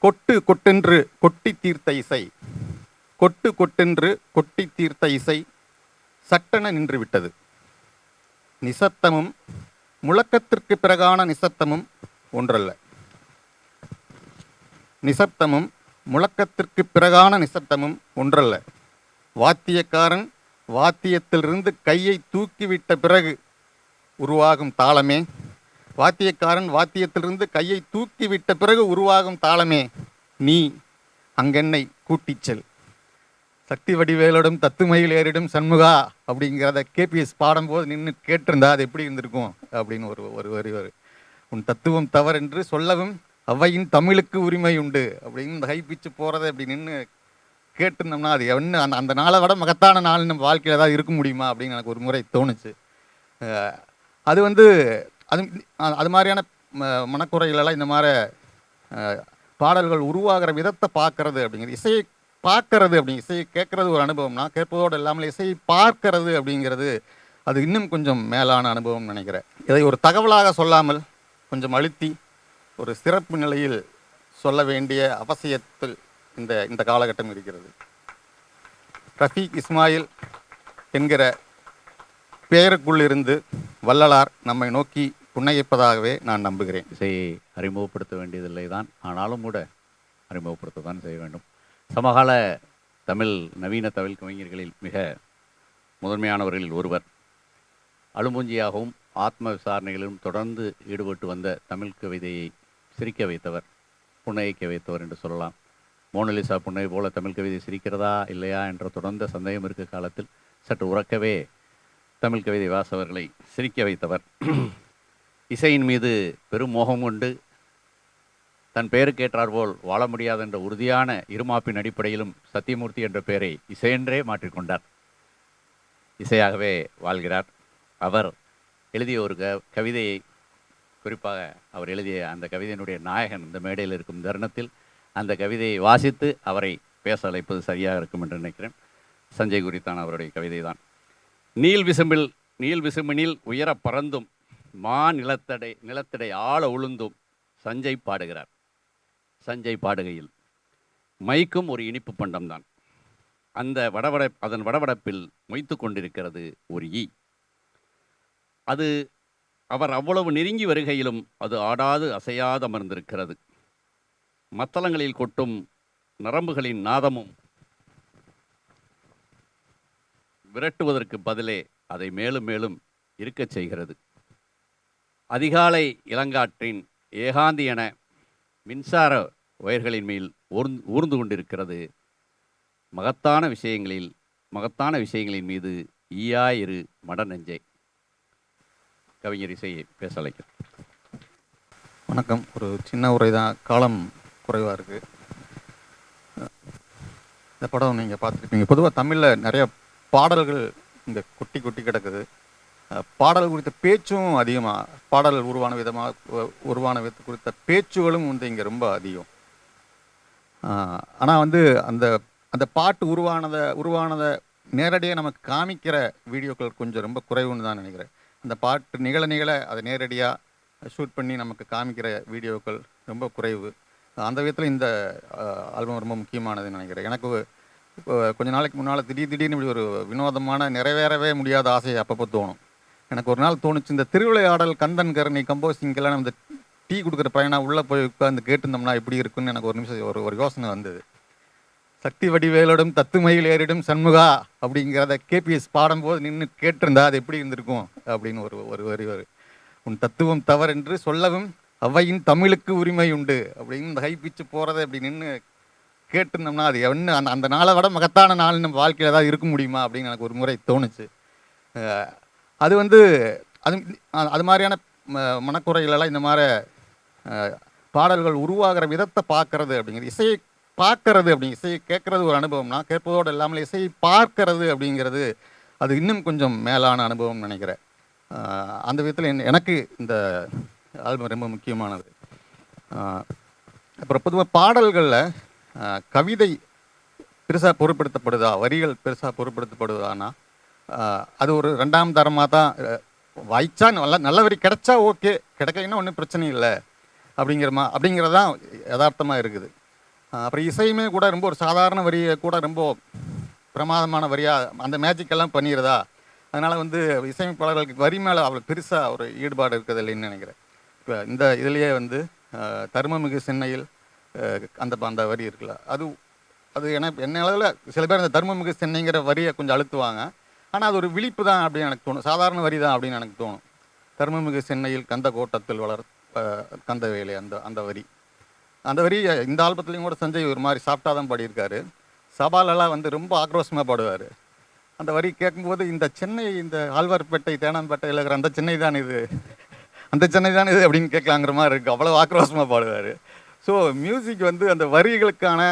கொட்டு கொட்டென்று கொட்டி தீர்த்த இசை. கொட்டு கொட்டென்று கொட்டி தீர்த்த இசை சட்டென நின்றுவிட்டது. நிசப்தமும் முழக்கத்திற்கு பிறகான நிசப்தமும் ஒன்றல்ல. நிசப்தமும் முழக்கத்திற்கு பிறகான நிசப்தமும் ஒன்றல்ல. வாத்தியக்காரன் வாத்தியத்திலிருந்து கையை தூக்கிவிட்ட பிறகு உருவாகும் தாளமே வாத்தியக்காரன் வாத்தியத்திலிருந்து கையை தூக்கிவிட்ட பிறகு உருவாகும் தாளமே நீ அங்கென்னை கூட்டிச் செல். சக்தி வடிவேலோடும் தத்துமயில் ஏறிடும் சண்முகா அப்படிங்கிறத கேபிஎஸ் பாடும்போது நின்று கேட்டிருந்தா அது எப்படி இருந்திருக்கும் அப்படின்னு ஒரு ஒரு வரி உன் தத்துவம் தவறென்று சொல்லவும் அவ்வையின் தமிழுக்கு உரிமை உண்டு அப்படின்னு இந்த ஹை பிச்சு போகிறத அப்படி நின்று கேட்டிருந்தோம்னா அது என்ன அந்த அந்த நாளை விட மகத்தான நாள் நம்ம வாழ்க்கையில் ஏதாவது இருக்க முடியுமா அப்படின்னு எனக்கு ஒரு முறை தோணுச்சு. அது வந்து அது அது மாதிரியான மனக்குறைகளெல்லாம் இந்த மாதிரி பாடல்கள் உருவாகிற விதத்தை பார்க்கறது அப்படிங்கிறது இசையை பார்க்கறது அப்படிங்க இசையை கேட்கறது ஒரு அனுபவம்னா கேட்பதோடு இல்லாமல் இசையை பார்க்கறது அப்படிங்கிறது அது இன்னும் கொஞ்சம் மேலான அனுபவம் நினைக்கிறேன். இதை ஒரு தகவலாக சொல்லாமல் கொஞ்சம் அழுத்தி ஒரு சிறப்பு நிலையில் சொல்ல வேண்டிய அவசியத்தில் இந்த இந்த காலகட்டம் இருக்கிறது. ரஃபீக் இஸ்மாயில் என்கிற பெயருக்குள்ளிருந்து வள்ளலார் நம்மை நோக்கி புன்னகைப்பதாகவே நான் நம்புகிறேன். இசையை அறிமுகப்படுத்த வேண்டியதில்லை தான். ஆனாலும் கூட அறிமுகப்படுத்த தான் செய்ய வேண்டும். சமகால தமிழ் நவீன தமிழ் கவிஞர்களில் மிக முதன்மையானவர்களில் ஒருவர். அழும்பூஞ்சியாகவும் ஆத்ம விசாரணைகளிலும் தொடர்ந்து ஈடுபட்டு வந்த தமிழ் கவிதையை சிரிக்க வைத்தவர் புன்னகைக்க வைத்தவர் என்று சொல்லலாம். மோனலிசா புன்னகை போல தமிழ் கவிதை சிரிக்கிறதா இல்லையா என்ற தொடர்ந்த சந்தேகம் இருக்க காலத்தில் சற்று உறக்கவே தமிழ் கவிதை வாசவர்களை சிரிக்க வைத்தவர். இசையின் மீது பெரும் மோகம் கொண்டு தன் பெயருக்கேற்றார் போல் வாழ முடியாது என்ற உறுதியான இருமாப்பின் அடிப்படையிலும் சத்தியமூர்த்தி என்ற பெயரை இசையென்றே மாற்றிக்கொண்டார். இசையாகவே வாழ்கிறார். அவர் எழுதிய ஒரு க கவிதையை குறிப்பாக அவர் எழுதிய அந்த கவிதையினுடைய நாயகன் இந்த மேடையில் இருக்கும் தருணத்தில் அந்த கவிதையை வாசித்து அவரை பேச அழைப்பது சரியாக இருக்கும் என்று நினைக்கிறேன். சஞ்சய் குறித்தான் அவருடைய கவிதை தான் நீல் விசும்பில் நீல் விசும்பினில் உயர பறந்தும் மா நிலத்தடை நிலத்தடை ஆழ உளுந்தும் சஞ்சய் பாடுகிறார். சஞ்சய் பாடுகையில் மைக்கும் ஒரு இனிப்பு பண்டம்தான் அந்த வடவட அதன் வடவடப்பில் மொய்த்து கொண்டிருக்கிறது ஒரு ஈ. அது அவர் அவ்வளவு நெருங்கி வருகையிலும் அது ஆடாது அசையாது அமர்ந்திருக்கிறது. மத்தளங்களில் கொட்டும் நரம்புகளின் நாதமும் விரட்டுவதற்கு பதிலே அதை மேலும் மேலும் இருக்கச் செய்கிறது. அதிகாலை இளங்காற்றின் ஏகாந்தி என மின்சார வயர்களின் மேல் ஊர்ந்து ஊர்ந்து கொண்டிருக்கிறது. மகத்தான விஷயங்களில் மகத்தான விஷயங்களின் மீது ஈயாயிரு மட நெஞ்சை கவிஞர் இசையை பேச அழைக்கிறேன் வணக்கம். ஒரு சின்ன உரை தான் காலம் குறைவாக இருக்குது இந்த படம் நீங்கள் பார்த்துருப்பீங்க. பொதுவாக தமிழில் நிறைய பாடல்கள் இங்கே குட்டி குட்டி கிடக்குது. பாடல் குறித்த பேச்சும் அதிகமாக பாடல் உருவான விதமாக உருவான வித குறித்த பேச்சுகளும் வந்து இங்கே ரொம்ப அதிகம். ஆனால் வந்து அந்த அந்த பாட்டு உருவானதை உருவானதை நேரடியாக நமக்கு காமிக்கிற வீடியோக்கள் கொஞ்சம் ரொம்ப குறைவுன்னு தான் நினைக்கிறேன். அந்த பாட்டு நிகழ நிகழ அதை நேரடியாக ஷூட் பண்ணி நமக்கு காமிக்கிற வீடியோக்கள் ரொம்ப குறைவு. அந்த விதத்தில் இந்த ஆல்பம் ரொம்ப முக்கியமானதுன்னு நினைக்கிறேன். எனக்கு கொஞ்ச நாளைக்கு முன்னால் திடீர் திடீர்னு இப்படி ஒரு வினோதமான நிறைவேறவே முடியாத ஆசையை அப்பப்போ தோணும். எனக்கு ஒரு நாள் தோணுச்சு இந்த திருவிளையாடல் கந்தன் கருணை கம்போசிங்கெல்லாம் நம்ம இந்த டீ கொடுக்குற பையனாக உள்ளே போய் உட்காந்து கேட்டிருந்தோம்னா எப்படி இருக்குன்னு எனக்கு ஒரு நிமிஷம் ஒரு ஒரு யோசனை வந்தது. சக்தி வடிவேலோடும் தத்துமயில் ஏறிடும் சண்முகா அப்படிங்கிறத கேபிஎஸ் பாடும்போது நின்று கேட்டிருந்தா அது எப்படி இருந்திருக்கும் அப்படின்னு ஒரு ஒரு வரி ஒரு உன் தத்துவம் தவறென்று சொல்லவும் அவையின் தமிழுக்கு உரிமை உண்டு அப்படின்னு இந்த ஹை பிச்சு போகிறத அப்படி நின்று கேட்டிருந்தோம்னா அது என்ன அந்த அந்த நாளை விட மகத்தான நாள் நம்ம வாழ்க்கையில் ஏதாவது இருக்க முடியுமா அப்படின்னு எனக்கு ஒரு முறை தோணுச்சு. அது வந்து அது அது மாதிரியான மனக்குறைகளெல்லாம் இந்த மாதிரி பாடல்கள் உருவாகிற விதத்தை பார்க்கறது அப்படிங்கிறது. இசையை பார்க்கறது அப்படிங்க இசையை கேட்கறது ஒரு அனுபவம்னா கேட்பதோடு இல்லாமல் இசையை பார்க்கறது அப்படிங்கிறது அது இன்னும் கொஞ்சம் மேலான அனுபவம் நினைக்கிறேன். அந்த விதத்தில் எனக்கு இந்த ஆல்பம் ரொம்ப முக்கியமானது. அப்புறம் பொதுவாக பாடல்களில் கவிதை பெருசாக பொருட்படுத்தப்படுதா? வரிகள் பெருசாக பொருட்படுத்தப்படுதானா அது ஒரு ரெண்டாம் தரமாக தான் வாய்ச்சா நல்ல நல்ல வரி கிடைச்சா ஓகே கிடைக்கலைன்னா ஒன்றும் பிரச்சனை இல்லை அப்படிங்கிற மா அப்படிங்கிறது தான் யதார்த்தமாக இருக்குது. அப்புறம் இசையுமே கூட ரொம்ப ஒரு சாதாரண வரியை கூட ரொம்ப பிரமாதமான வரியாக அந்த மேஜிக்கெல்லாம் பண்ணிடுதா பண்ணிடுறதா அதனால் வந்து இசையமைப்பாளர்களுக்கு வரி மேலே அவ்வளோ பெருசாக ஒரு ஈடுபாடு இருக்கிறது இல்லைன்னு நினைக்கிறேன். இப்போ இந்த இதுலேயே வந்து தருமமிகு தர்மமிகு சென்னையில் அந்த அந்த வரி இருக்குல்ல அது அது என்ன என்ன அளவில் சில பேர் அந்த தர்மமிகு சென்னைங்கிற வரியை கொஞ்சம் அழுத்துவாங்க. ஆனால் அது ஒரு விழிப்பு தான் அப்படின்னு எனக்கு தோணும். சாதாரண வரி தான் அப்படின்னு எனக்கு தோணும். தர்மமிகு சென்னையில் கந்த கோட்டத்தில் வளர் கந்த வேலை அந்த அந்த வரி. அந்த வரி இந்த ஆல்பத்துலேயும் கூட சஞ்சய் ஒரு மாதிரி சாப்பிட்டா தான் பாடியிருக்காரு. சபாலெல்லாம் வந்து ரொம்ப ஆக்ரோஷமாக பாடுவார். அந்த வரி கேட்கும்போது இந்த சென்னை இந்த ஆழ்வார்பேட்டை தேனாம்பேட்டையில் இருக்கிற அந்த சென்னை தான் இது அந்த சென்னை தான் இது அப்படின்னு கேட்கலாங்கிற மாதிரி இருக்குது அவ்வளோ ஆக்ரோஷமாக பாடுவார். ஸோ மியூசிக் வந்து அந்த வரிகளுக்கான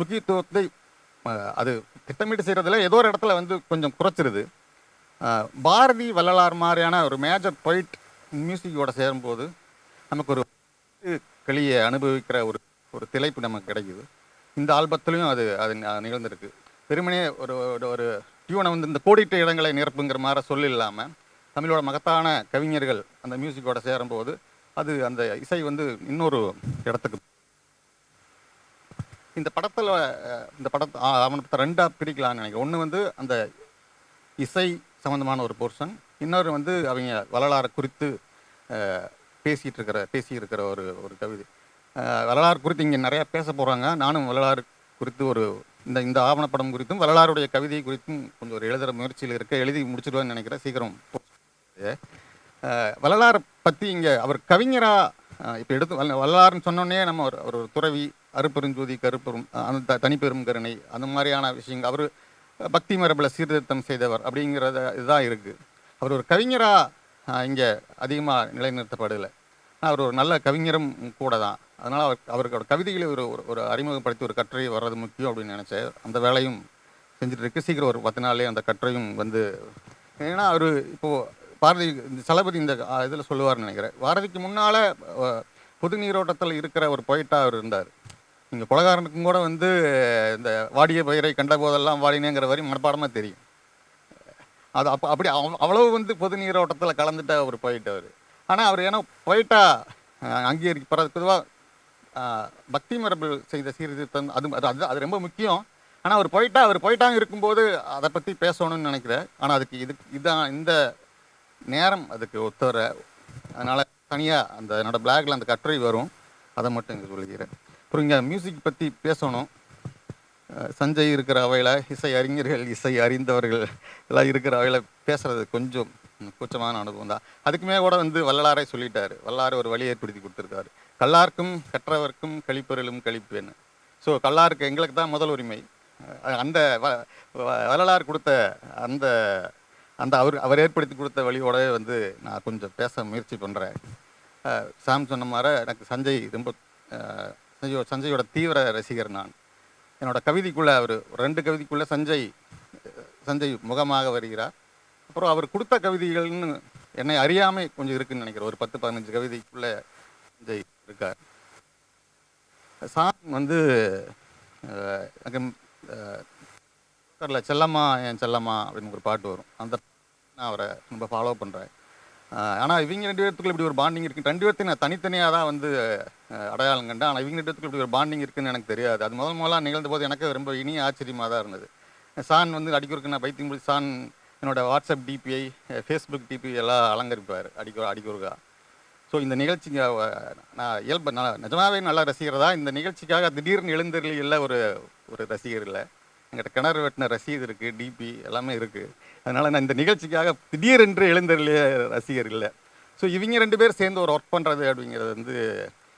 முக்கியத்துவத்தை அது திட்டமிட்டு செய்கிறதுல ஏதோ ஒரு இடத்துல வந்து கொஞ்சம் குறைச்சிருது. பாரதி வள்ளலார் மாதிரியான ஒரு மேஜர் பாயிண்ட் மியூசிக்கோட சேரும்போது நமக்கு ஒரு களியை அனுபவிக்கிற ஒரு ஒரு திளைப்பு நமக்கு கிடைக்குது. இந்த ஆல்பத்துலேயும் அது அது நிகழ்ந்திருக்கு. பெருமனே ஒரு ஒரு- ஒரு டியூனை வந்து இந்த கோடிட்ட இடங்களை நிரப்புங்கிற மாதிரி சொல்லி இல்லாமல் தமிழோட மகத்தான கவிஞர்கள் அந்த மியூசிக்கோட சேரும்போது அது அந்த இசை வந்து இன்னொரு இடத்துக்கு இந்த படத்தில் இந்த படத்தை அவனை ரெண்டாக பிரிக்கலாம்னு நினைக்கிறேன். ஒன்று வந்து அந்த இசை சம்மந்தமான ஒரு போர்ஷன் இன்னொரு வந்து அவங்க வரலாறு குறித்து பேசிகிட்டு இருக்கிற பேசியிருக்கிற ஒரு ஒரு கவிதை. வரலாறு குறித்து இங்கே நிறையா பேச போகிறாங்க நானும் வரலாறு குறித்து ஒரு இந்த இந்த ஆவணப்படம் குறித்தும் வரலாறுடைய கவிதை குறித்தும் கொஞ்சம் ஒரு எழுதுகிற முயற்சியில் இருக்க எழுதி முடிச்சிடுவேன்னு நினைக்கிறேன் சீக்கிரம். வரலாறு பற்றி இங்கே அவர் கவிஞராக இப்போ எடுத்து வரலாறுன்னு சொன்னோன்னே நம்ம ஒரு ஒரு துறவி அருப்பெருஞ்சோதி கருப்பெரும் அந்த த- தனிப்பெரும் கருணை அந்த மாதிரியான விஷயங்கள். அவர் பக்தி மரபில் சீர்திருத்தம் செய்தவர் அப்படிங்கிறத இதுதான் இருக்குது அவர் ஒரு கவிஞராக இங்கே அதிகமாக நிலைநிறுத்தப்படலை. ஆனால் அவர் ஒரு நல்ல கவிஞரும் கூட தான். அதனால் அவர் அவருக்கோட கவிதைகளை ஒரு ஒரு- ஒரு அறிமுகப்படுத்தி ஒரு கட்டுரை வர்றது முக்கியம் அப்படின்னு நினச்சேன். அந்த வேலையும் செஞ்சுட்டு இருக்கு. சீக்கிரம் ஒரு பத்து நாள்லேயே அந்த கட்டுரையும் வந்து ஏன்னா அவர் இப்போது பாரதி இந்த சலபதி இந்த இதில் சொல்லுவார்னு நினைக்கிறேன். பாரதிக்கு முன்னால் பொது நீரோட்டத்தில் இருக்கிற ஒரு பொயிட்டாக அவர் இருந்தார். இங்கே கொலகாரனுக்கும் கூட வந்து இந்த வாடிய பயிரை கண்ட போதெல்லாம் வாடினேங்கிற வரி மனப்பாடமாக தெரியும். அது அப்போ அப்படி அவ்வளவு வந்து பொது நீரோட்டத்தில் கலந்துட்ட அவர் போயிட்டு அவர் ஆனால் அவர் ஏன்னா போயிட்டா அங்கீகரிக்க பொதுவாக பக்தி மரபு செய்த சீர்திருத்தம் அது அது அது அது ரொம்ப முக்கியம். ஆனால் அவர் போயிட்டா அவர் போயிட்டாங்க இருக்கும்போது அதை பற்றி பேசணும்னு நினைக்கிறேன். ஆனால் அதுக்கு இது இதான் இந்த நேரம் அதுக்கு ஒத்துவர அதனால் தனியாக அந்த என்னோடய பிளாக்ல அந்த கட்டுரை வரும். அதை மட்டும் இங்கே சொல்கிறேன் அப்புறம் மியூசிக் பற்றி பேசணும். சஞ்சய் இருக்கிற அவையில் இசை அறிஞர்கள் இசை அறிந்தவர்கள் எல்லாம் இருக்கிற அவையில் பேசுறது கொஞ்சம் கூச்சமான அனுபவம் தான். அதுக்குமே கூட வந்து வள்ளலாரே சொல்லிட்டாரு. வல்லாரை ஒரு வழி ஏற்படுத்தி கொடுத்துருக்காரு. கல்லாருக்கும் கற்றவர்க்கும் கழிப்பொருளும் கழிப்பேன்னு. ஸோ கல்லாருக்கு எங்களுக்கு தான் முதல் உரிமை. அந்த வ- வ- வள்ளலார் கொடுத்த அந்த அந்த அவர் அவர் ஏற்படுத்தி கொடுத்த வழியோடவே வந்து நான் கொஞ்சம் பேச முயற்சி பண்ணுறேன் சாம் சொன்ன மாதிரி எனக்கு சஞ்சய் ரொம்ப சஞ்சய் சஞ்சயோட தீவிர ரசிகர் நான். என்னோட கவிதைக்குள்ளே அவர் ரெண்டு கவிதைக்குள்ளே சஞ்சய் சஞ்சய் முகமாக வருகிறார். அப்புறம் அவர் கொடுத்த கவிதைகள்னு என்னை அறியாமை கொஞ்சம் இருக்குன்னு நினைக்கிறேன். ஒரு பத்து பதினஞ்சு கவிதைக்குள்ளே சஞ்சய் இருக்கார். சாங் வந்து அஹ், எனக்கு செல்லம்மா என் செல்லம்மா அப்படின்னு ஒரு பாட்டு வரும். அந்த நான் அவரை ரொம்ப ஃபாலோ பண்ணுறேன் ஆனால் இவங்க ரெண்டு பேர்த்துக்குள்ள இப்படி ஒரு பாண்டிங் இருக்குது ரெண்டு பேர்த்தையும் நான் தனித்தனியாக தான் வந்து அடையாளம் கண்டேன். ஆனால் இவங்க இப்படி ஒரு பாண்டிங் இருக்குன்னு எனக்கு தெரியாது. அது முதல் முதலாக நிகழ்ந்த போது எனக்கு ரொம்ப இனிய ஆச்சரியமாக தான் இருந்தது. சான் வந்து அடிக்கிறதுக்கு நான் பைத்தியம் பிடிச்சி சான் என்னோடய வாட்ஸ்அப் டிபிஐ ஃபேஸ்புக் டிபி எல்லாம் அலங்கரிப்பார். அடிக்க அடிக்கிறக்கா ஸோ இந்த நிகழ்ச்சிங்க நான் இயல்பு நான் நிஜமாவே நல்லா ரசிகர் தான் இந்த நிகழ்ச்சிக்காக திடீர்னு எழுந்தருளி இல்லை ஒரு ஒரு ரசிகர் இல்லை. எங்கிட்ட கிணறு வெட்டின ரசீது இருக்குது டிபி எல்லாமே இருக்குது அதனால் நான் இந்த நிகழ்ச்சிக்காக திடீரென்று எழுந்தருளிய ரசிகர் இல்லை. ஸோ இவங்க ரெண்டு பேர் சேர்ந்து ஒரு ஒர்க் பண்ணுறது அப்படிங்கிறது வந்து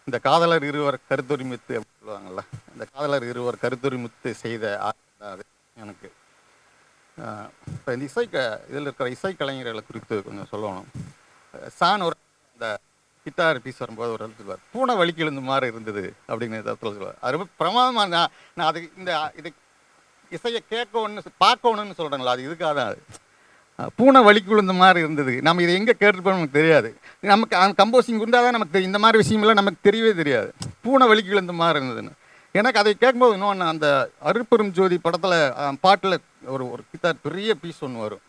இந்த காதலர் இருவர் கருத்துரிமித்து அப்படின்னு சொல்லுவாங்கள்ல இந்த காதலர் இருவர் கருத்துரிமித்து செய்த அது எனக்கு. இப்போ இந்த இசை க இதில் இருக்கிற இசை கலைஞர்களை குறித்து கொஞ்சம் சொல்லணும். சான் ஒரு இந்த கிட்டார் பீஸ் வரும்போது ஒரு இடத்துல சொல்லுவார் பூனை வலிக்கு எழுந்த மாதிரி இருந்தது அப்படின்னு இடத்துல சொல்லுவார். அது ரொம்ப பிரமாதமாக நான் நான் அது இந்த இது இசையை கேட்கணும்னு பார்க்கணும்னு சொல்கிறேங்களா அது இதுக்காக தான் அது. பூனை வலிக்கு விழுந்த மாதிரி இருந்தது. நம்ம இதை எங்கே கேட்டிருப்போம் நமக்கு தெரியாது. நமக்கு அந்த கம்போசிங் இருந்தால் தான் நமக்கு இந்த மாதிரி விஷயமெல்லாம் நமக்கு தெரியவே தெரியாது. பூனை வலிக்கு விழுந்த மாதிரி இருந்ததுன்னு. எனக்கு அதை கேட்கும்போது இன்னொன்று அந்த அருப்பெரும் ஜோதி படத்தில் பாட்டில் ஒரு ஒரு கித்தார் பெரிய பீஸ் ஒன்று வரும்.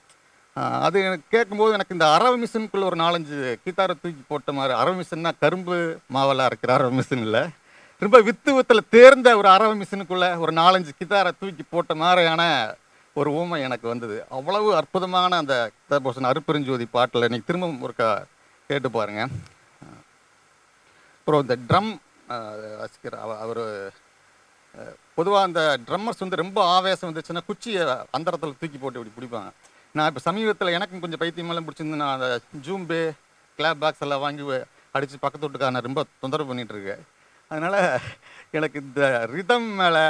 அது எனக்கு கேட்கும்போது எனக்கு இந்த அரவ மிஷினுக்குள்ள ஒரு நாலஞ்சு கித்தாரை தூக்கி போட்ட மாதிரி அரவ மிஷின்னா கரும்பு மாவெல்லாம் அரைக்கிற அரவ மிஷின் இல்லை. ரொம்ப வித்து வித்தில் தேர்ந்த ஒரு அரவ மிஷினுக்குள்ளே ஒரு நாலஞ்சு கிதாரை தூக்கி போட்ட மாதிரியான ஒரு ஊமை எனக்கு வந்தது. அவ்வளவு அற்புதமான அந்த கதாபோஷன் அருப்பெருஞ்சோதி பாட்டில் இன்னைக்கு திரும்பவும் ஒருக்கா கேட்டு பாருங்க. அப்புறம் இந்த ட்ரம் வாசிக்கிற அவர் பொதுவாக அந்த ட்ரம்மர்ஸ் வந்து ரொம்ப ஆவேசம் வந்துச்சுன்னா குச்சியை அந்தரத்தில் தூக்கி போட்டு இப்படி பிடிப்பாங்க. நான் இப்போ சமீபத்தில் எனக்கும் கொஞ்சம் பைத்தியமெல்லாம் பிடிச்சிருந்து நான் அந்த ஜூம்பே கிளாப் பாக்ஸ் எல்லாம் வாங்கி அடித்து பக்கத்து வீட்டுக்கான ரொம்ப தொந்தரவு பண்ணிகிட்ருக்கேன் இருக்கேன். அதனால் எனக்கு இந்த ரிதம் மேலே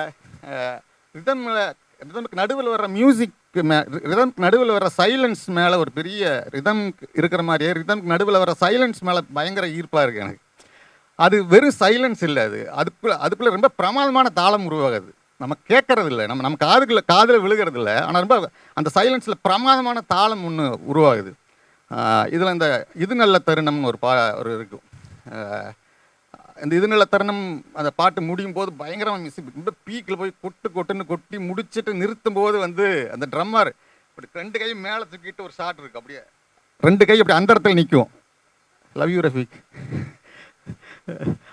ரிதம் மேலே ரிதமுக்கு நடுவில் வர்ற மியூசிக் மே ரிதம்க்கு நடுவில் வர சைலன்ஸ் மேலே ஒரு பெரிய ரிதம் இருக்கிற மாதிரியே ரிதம்க்கு நடுவில் வர சைலன்ஸ் மேலே பயங்கர ஈர்ப்பாக இருக்குது எனக்கு. அது வெறும் சைலன்ஸ் இல்லை அது. அதுக்குள்ள அதுக்குள்ளே ரொம்ப பிரமாதமான தாளம் உருவாகுது. நம்ம கேட்கறது இல்லை. நம்ம நம்ம காதுக்குள்ள காதில் விழுகிறது இல்லை. ஆனால் ரொம்ப அந்த சைலன்ஸில் பிரமாதமான தாளம் ஒன்று உருவாகுது. இதில் இந்த இது நல்ல தருணம்னு ஒரு பா ஒரு இருக்கும் இந்த இது தருணம் அந்த பாட்டு முடியும் போது பயங்கரமாக மிஸ் ரொம்ப பீக்கில் போய் கொட்டு கொட்டுன்னு கொட்டி முடிச்சுட்டு நிறுத்தும் போது வந்து அந்த ட்ரம்மர் இப்படி ரெண்டு கையும் மேலே தூக்கிட்டு ஒரு ஷாட் இருக்கு. அப்படியே ரெண்டு கை அப்படி அந்த இடத்துல நிற்கும் லவ் யூ ரஃபிக்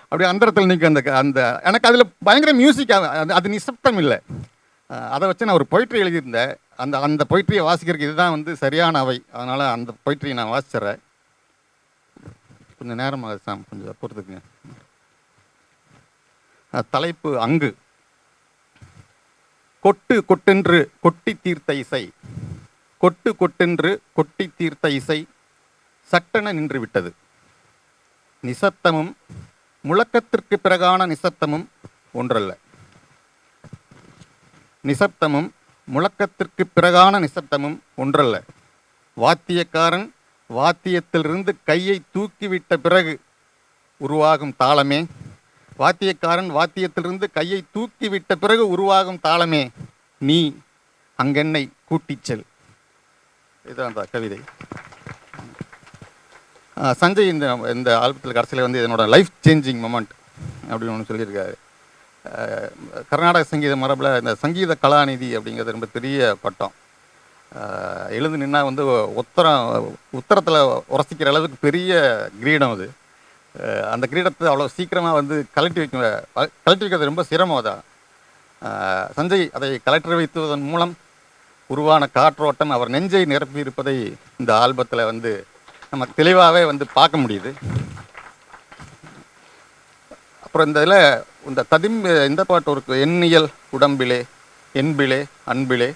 அப்படியே அந்த இடத்துல நிற்கும் அந்த க- அந்த எனக்கு அதில் பயங்கர மியூசிக் அது அது நிசப்தம் இல்லை. அதை வச்சு நான் ஒரு பொயிட்ரி எழுதியிருந்தேன். அந்த அந்த பொயிட்ரியை வாசிக்கிறதுக்கு இதுதான் வந்து சரியான அவை. அதனால் அந்த பொயிட்ரியை நான் வாசிச்சிட்றேன். கொஞ்சம் நேரமாக சாம். கொஞ்சம் பொறுத்துக்குங்க தலைப்பு அங்கு. கொட்டு கொட்டென்று கொட்டி தீர்த்த இசை. கொட்டு கொட்டென்று கொட்டி தீர்த்த இசை சட்டென நின்றுவிட்டது நிசப்தமும் முழக்கத்திற்கு பிறகான நிசப்தமும் ஒன்றல்ல. நிசப்தமும் முழக்கத்திற்கு பிறகான நிசப்தமும் ஒன்றல்ல. வாத்தியக்காரன் வாத்தியத்திலிருந்து கையை தூக்கிவிட்ட பிறகு உருவாகும் தாளமே. வாத்தியக்காரன் வாத்தியத்திலிருந்து கையை தூக்கிவிட்ட பிறகு உருவாகும் தாளமே நீ அங்கென்னை கூட்டிச் செல். இதுதான் அந்த கவிதை. சஞ்சய் இந்த இந்த ஆல்பத்தில் கடைசியில் வந்து இதனோட லைஃப் சேஞ்சிங் மொமெண்ட் அப்படின்னு ஒன்று சொல்லியிருக்காரு. கர்நாடக சங்கீத மரபில் இந்த சங்கீத கலாநிதி அப்படிங்கிறது ரொம்ப பெரிய பட்டம். எழுந்து நின்னா வந்து உத்தரம் உத்தரத்தில் உரசிக்கிற அளவுக்கு பெரிய கிரீடம் அது. அந்த கிரீடத்தை அவ்வளோ சீக்கிரமாக வந்து கலட்டி வைக்க கலட்டி வைக்கிறது ரொம்ப சிரமம் தான் சஞ்சய் அதை கலட்டி வைத்துவதன் மூலம் உருவான காற்றோட்டம் அவர் நெஞ்சை நிரப்பி இருப்பதை இந்த ஆல்பத்தில் வந்து நம்ம தெளிவாகவே வந்து பார்க்க முடியுது. அப்புறம் இந்த இதில் இந்த ததிம் இந்த பாட்டு ஒரு எண்ணியல் உடம்பிலே என்பிலே அன்பிலே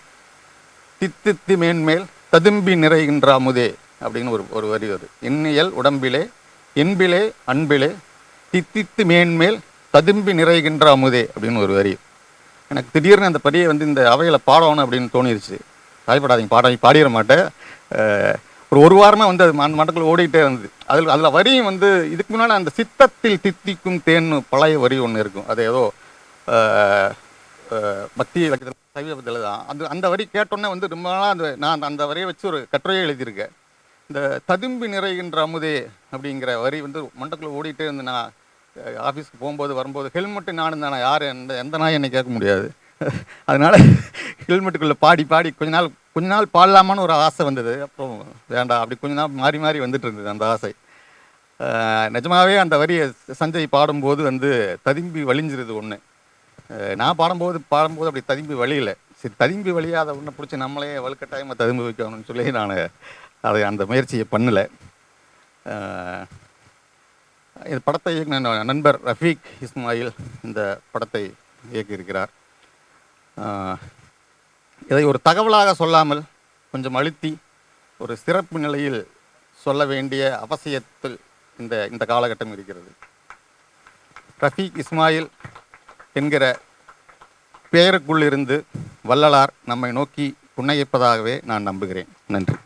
தித்தித்தி மேன்மேல் ததும்பி நிறைகின்ற அமுதே அப்படின்னு ஒரு ஒரு வரி வருது எண்ணியல் உடம்பிலே என்பிலே அன்பிலே தித்தித்து மேன்மேல் ததும்பி நிறைகின்ற அமுதே அப்படின்னு ஒரு வரி. எனக்கு திடீர்னு அந்த படியை வந்து இந்த அவையில் பாடணும் அப்படின்னு தோணிருச்சு. தாய்ப்படாதீங்க பாட பாடிட மாட்டேன். ஒரு ஒரு வாரமாக வந்து அது மண் மண்டக்குள்ள ஓடிக்கிட்டே இருந்தது. அதில் அதில் வரியும் வந்து இதுக்கு முன்னால் அந்த சித்தத்தில் தித்திக்கும் தேன் பழைய வரி ஒன்று இருக்கும். அது ஏதோ பக்தி இலக்கியத்தில் சைவத்தில் தான். அந்த அந்த வரி கேட்டோன்னே வந்து ரொம்ப நாளாக அந்த நான் அந்த- அந்த வரியை வச்சு ஒரு கட்டுரையை எழுதியிருக்கேன். இந்த ததும்பி நிறைகின்ற அமுதே அப்படிங்கிற வரி வந்து மண்டக்குள்ளே ஓடிட்டே இருந்து நான் ஆஃபீஸ்க்கு போகும்போது வரும்போது ஹெல்மெட்டு நானும் தானே யார்? எந்த எந்த நாய் என்னை கேட்க முடியாது. அதனால் ஹெல்மெட்டுக்குள்ளே பாடி பாடி கொஞ்ச நாள் கொஞ்ச நாள் பாடலாமான்னு ஒரு ஆசை வந்தது. அப்புறம் வேண்டாம் அப்படி கொஞ்ச நாள் மாறி மாறி வந்துட்டு இருந்தது அந்த ஆசை. நிஜமாகவே அந்த வரியை சஞ்சய் பாடும்போது வந்து ததும்பி வழிஞ்சிருது ஒன்று நான் பாடும்போது பாடும்போது அப்படி ததும்பி வழியில் சரி ததும்பி வழியாத ஒன்றை பிடிச்சி நம்மளே வலுக்கட்டாயமாக ததும்பி வைக்கணும்னு சொல்லி நான் அதை அந்த முயற்சியை பண்ணலை. இந்த படத்தை இயக்குன நண்பர் ரஃபீக் இஸ்மாயில் இந்த படத்தை இயக்கியிருக்கிறார். இதை ஒரு தகவலாக சொல்லாமல் கொஞ்சம் அழுத்தி ஒரு சிறப்பு நிலையில் சொல்ல வேண்டிய அவசியத்தில் இந்த இந்த காலகட்டம் இருக்கிறது. ரஃபீக் இஸ்மாயில் என்கிற பெயருக்குள்ளிருந்து வள்ளலார் நம்மை நோக்கி புன்னகைப்பதாகவே நான் நம்புகிறேன். நன்றி.